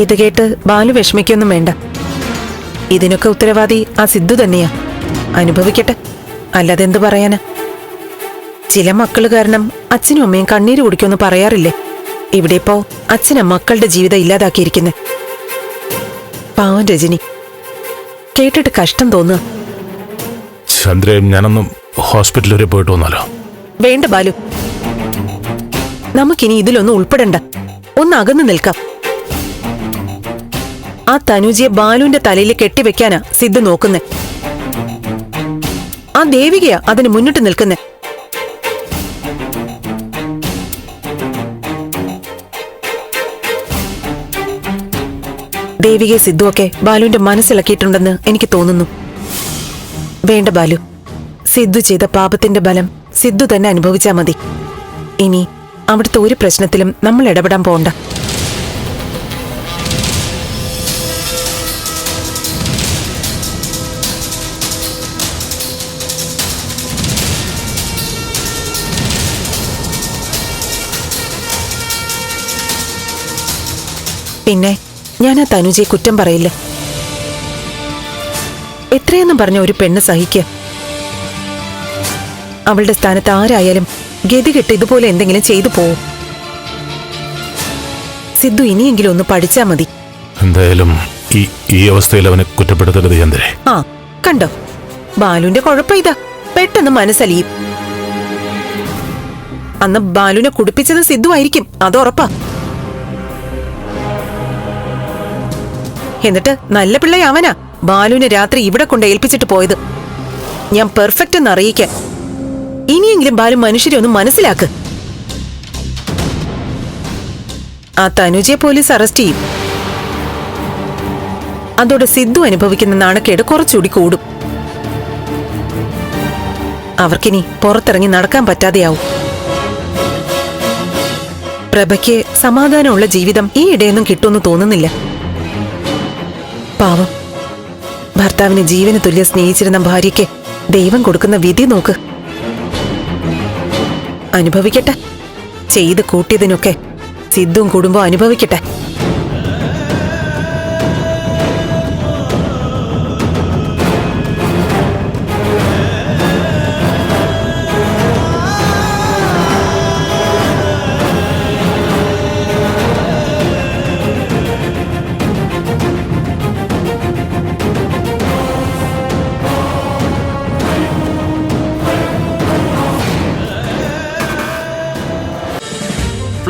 ഇത് കേട്ട് ബാലു വിഷമിക്കൊന്നും വേണ്ട. ഇതിനൊക്കെ ഉത്തരവാദി ആ സിദ്ധു തന്നെയാ. അനുഭവിക്കട്ടെ. അല്ലാതെ എന്ത് പറയാനാ? ചില മക്കൾ കാരണം അച്ഛനും അമ്മയും കണ്ണീര് കുടിക്കുമെന്ന് പറയാറില്ലേ? ഇവിടെ ഇപ്പോ അച്ഛനും മക്കളുടെ ജീവിതം ഇല്ലാതാക്കിയിരിക്കുന്നെ. പാവം രജനി. കേട്ടിട്ട് കഷ്ടം തോന്നുക. ചന്ദ്രയും ഞാനൊന്നും ഹോസ്പിറ്റലിൽ വരെ പോയിട്ട് വന്നാലോ? വേണ്ട ബാലു. നമുക്കിനി ഇതിലൊന്നും ഉൾപ്പെടണ്ട. ഒന്ന് അകന്നു നിൽക്കാം. ആ തനുജിയെ ബാലുവിന്റെ തലയിൽ കെട്ടിവെക്കാനാ സിദ്ധു നോക്കുന്നേ. ആ ദേവികയാ അതിന് മുന്നിട്ട് നിൽക്കുന്നെ. ദേവികയെ സിദ്ധുവൊക്കെ ബാലുവിന്റെ മനസ്സിലാക്കിയിട്ടുണ്ടെന്ന് എനിക്ക് തോന്നുന്നു. വേണ്ട ബാലു സിദ്ധു ചെയ്ത പാപത്തിന്റെ ബലം സിദ്ധു തന്നെ അനുഭവിച്ചാ മതി. ഇനി അവിടുത്തെ ഒരു പ്രശ്നത്തിലും നമ്മൾ ഇടപെടാൻ പോണ്ട. പിന്നെ ഞാൻ ആ തനുജയെ കുറ്റം പറയില്ല. എത്രയെന്നും പറഞ്ഞ ഒരു പെണ്ണ് സഹിക്ക. അവളുടെ സ്ഥാനത്ത് ആരായാലും ഗതികെട്ട് ഇതുപോലെ എന്തെങ്കിലും ചെയ്തു പോവും. സിദ്ധു ഇനിയെങ്കിലും ഒന്ന് പഠിച്ചാ മതി. എന്തായാലും ഈ ഈ അവസ്ഥയിൽ അവനെ കുറ്റപ്പെടുത്തരുത് ചന്ദ്രേ. ആ കണ്ടോ? ബാലുവിന്റെ കുഴപ്പം ഇതാ. പെട്ടെന്ന് മനസ്സലിയും. അന്ന് ബാലുവിനെ കുടിപ്പിച്ചത് സിദ്ധു ആയിരിക്കും അത് ഉറപ്പാ. എന്നിട്ട് നല്ല പിള്ളയാവനാ ബാലുവിനെ രാത്രി ഇവിടെ കൊണ്ട് ഏൽപ്പിച്ചിട്ട് പോയത്. ഞാൻ പെർഫെക്റ്റ് എന്ന് അറിയിക്കാൻ ഇനിയെങ്കിലും ബാലു മനുഷ്യരെ ഒന്ന് മനസ്സിലാക്ക്. ആ തനുജയെ പോലീസ് അറസ്റ്റ് ചെയ്യും. അതോടെ സിദ്ധു അനുഭവിക്കുന്ന നാണക്കേട് കുറച്ചുകൂടി കൂടും. അവർക്കിനി പുറത്തിറങ്ങി നടക്കാൻ പറ്റാതെയാവും. പ്രഭയ്ക്ക് സമാധാനമുള്ള ജീവിതം ഈ ഇടയൊന്നും കിട്ടുമെന്ന് തോന്നുന്നില്ല. പാവം. ഭർത്താവിനെ ജീവന് തുല്യം സ്നേഹിച്ചിരുന്ന ഭാര്യയ്ക്ക് ദൈവം കൊടുക്കുന്ന വിധി നോക്ക്. അനുഭവിക്കട്ടെ. ചെയ്ത് കൂട്ടിയതിനൊക്കെ സിദ്ധും കുടുംബവും അനുഭവിക്കട്ടെ.